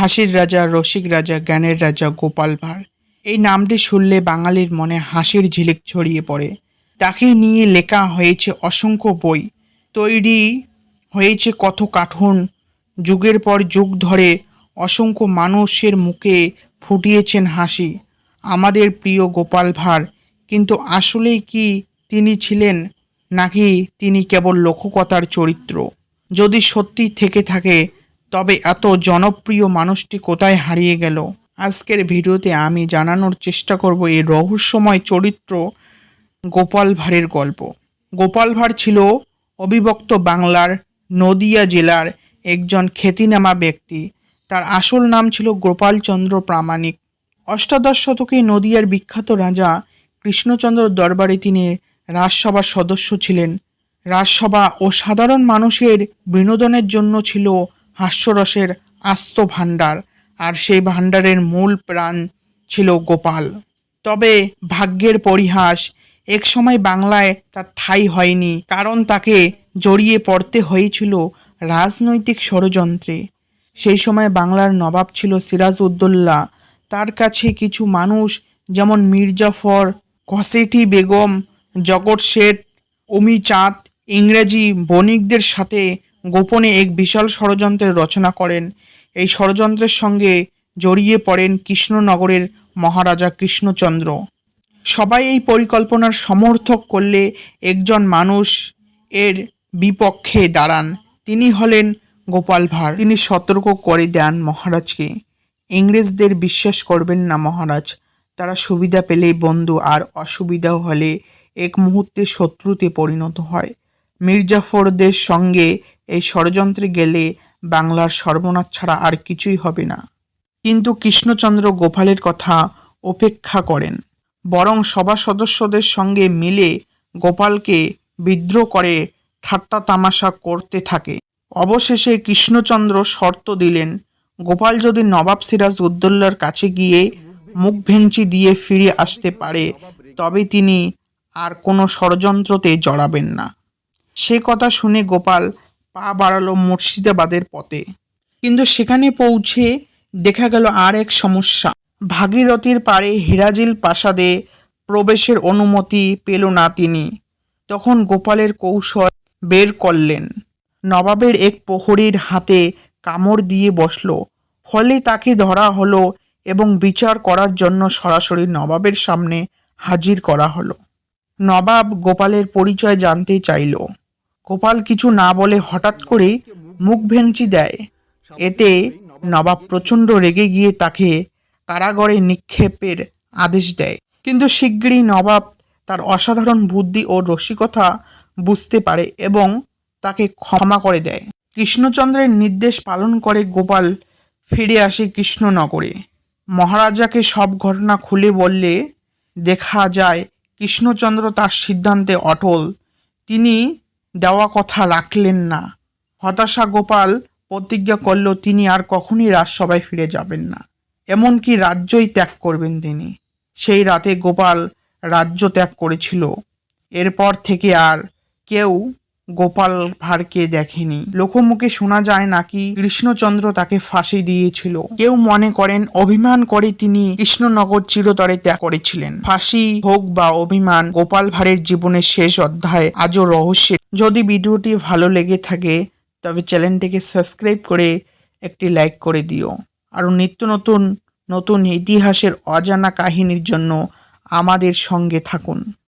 হাসির রাজা, রসিক রাজা, জ্ঞানের রাজা গোপাল ভাঁড়। এই নামটি শুনলে বাঙালির মনে হাসির ঝিলিক ছড়িয়ে পড়ে। তাকে নিয়ে লেখা হয়েছে অসংখ্য বই। তৈরি হয়েছে কত কাঠুন যুগের পর যুগ ধরে অসংখ্য মানুষের মুখে ফুটিয়েছেন হাসি। আমাদের প্রিয় গোপাল ভাঁড়, কিন্তু আসলেই কি তিনি ছিলেন? নাকি তিনি কেবল লোককথার চরিত্র? যদি সত্যি থেকে থাকে তবে এত জনপ্রিয় মানুষটি কোথায় হারিয়ে গেল? আজকের ভিডিওতে আমি জানানোর চেষ্টা করব এই রহস্যময় চরিত্র গোপাল ভাঁড়ের গল্প। গোপাল ভাঁড় ছিল অবিভক্ত বাংলার নদিয়া জেলার একজন খ্যাতিনামা ব্যক্তি। তার আসল নাম ছিল গোপালচন্দ্র প্রামাণিক। অষ্টাদশ শতকে নদিয়ার বিখ্যাত রাজা কৃষ্ণচন্দ্র দরবারে তিনি রাজসভার সদস্য ছিলেন। রাজসভা ও সাধারণ মানুষের বিনোদনের জন্য ছিল হাস্যরসের আস্ত ভাণ্ডার, আর সেই ভাণ্ডারের মূল প্রাণ ছিল গোপাল। তবে ভাগ্যের পরিহাস এক সময় বাংলায় তার ঠাঁই হয়নি, কারণ তাকে জড়িয়ে পড়তে হয়েছিল রাজনৈতিক ষড়যন্ত্রে। সেই সময় বাংলার নবাব ছিল সিরাজ উদ্দৌলা তার কাছে কিছু মানুষ যেমন মির্জাফর ঘসেটি বেগম, জগৎ শেঠ অমি চাঁদ ইংরেজি বণিকদের সাথে গোপনে এক বিশাল ষড়যন্ত্রের রচনা করেন। এই ষড়যন্ত্রের সঙ্গে জড়িয়ে পড়েন কৃষ্ণনগরের মহারাজা কৃষ্ণচন্দ্র। সবাই এই পরিকল্পনার সমর্থক করলে একজন মানুষ এর বিপক্ষে দাঁড়ান। তিনি হলেন গোপাল ভাঁড়। তিনি সতর্ক করে দেন মহারাজকে। ইংরেজদের বিশ্বাস করবেন না মহারাজ। তারা সুবিধা পেলেই বন্ধু, আর অসুবিধা হলে এক মুহূর্তে শত্রুতে পরিণত হয়। মির্জাফরদের সঙ্গে এই ষড়যন্ত্রে গেলে বাংলার সর্বনাশ ছাড়া আর কিছুই হবে না। কিন্তু কৃষ্ণচন্দ্র গোপালের কথা উপেক্ষা করেন। বরং সভা সদস্যদের সঙ্গে মিলে গোপালকে বিদ্রোহ করে ঠাট্টা তামাশা করতে থাকে। অবশেষে কৃষ্ণচন্দ্র শর্ত দিলেন, গোপাল যদি নবাব সিরাজ উদ্দৌলার কাছে গিয়ে মুখ ভেঙচি দিয়ে ফিরে আসতে পারে, তবে তিনি আর কোনো ষড়যন্ত্রতে জড়াবেন না। সে কথা শুনে গোপাল পা বাড়ালো মুর্শিদাবাদের পথে। কিন্তু সেখানে পৌঁছে দেখা গেল আর এক সমস্যা। ভাগীরথীর পাড়ে হিরাজিল প্রাসাদে প্রবেশের অনুমতি পেল না তিনি। তখন গোপালের কৌশল বের করলেন। নবাবের এক প্রহরীর হাতে কামড় দিয়ে বসল। ফলে তাকে ধরা হলো এবং বিচার করার জন্য সরাসরি নবাবের সামনে হাজির করা হলো। নবাব গোপালের পরিচয় জানতে চাইল। গোপাল কিছু না বলে হঠাৎ করে মুখ ভেঙচি দেয়। এতে নবাব প্রচণ্ড রেগে গিয়ে তাকে কারাগারে নিক্ষেপের আদেশ দেয়। কিন্তু শিগগিরই নবাব তার অসাধারণ বুদ্ধি ও রসিকতা বুঝতে পারে এবং তাকে ক্ষমা করে দেয়। কৃষ্ণচন্দ্রের নির্দেশ পালন করে গোপাল ফিরে আসে কৃষ্ণনগরে। মহারাজাকে সব ঘটনা খুলে বললে, দেখা যায় কৃষ্ণচন্দ্র তার সিদ্ধান্তে অটল। তিনি দেওয়া কথা রাখলেন না। হতাশা গোপাল প্রতিজ্ঞা করল তিনি আর কখনই রাজসভায় ফিরে যাবেন না। এমনকি রাজ্যই ত্যাগ করবেন তিনি। সেই রাতে গোপাল রাজ্য ত্যাগ করেছিল। এরপর থেকে আর কেউ গোপাল ভাঁড়কে দেখেনি। লোকমুখে শোনা যায় নাকি কৃষ্ণচন্দ্র তাকে ফাঁসি দিয়েছিল। কেউ মনে করেন, অভিমান করে তিনি কৃষ্ণনগর চিরতরে ত্যাগ করেছিলেন। ফাঁসি হোক বা অভিমান, গোপাল ভাঁড়ের জীবনের শেষ অধ্যায় আজও রহস্যের। যদি ভিডিওটি ভালো লেগে থাকে, তবে চ্যানেলটিকে সাবস্ক্রাইব করে একটি লাইক করে দিও। আরও নিত্য নতুন নতুন ইতিহাসের অজানা কাহিনীর জন্য আমাদের সঙ্গে থাকুন।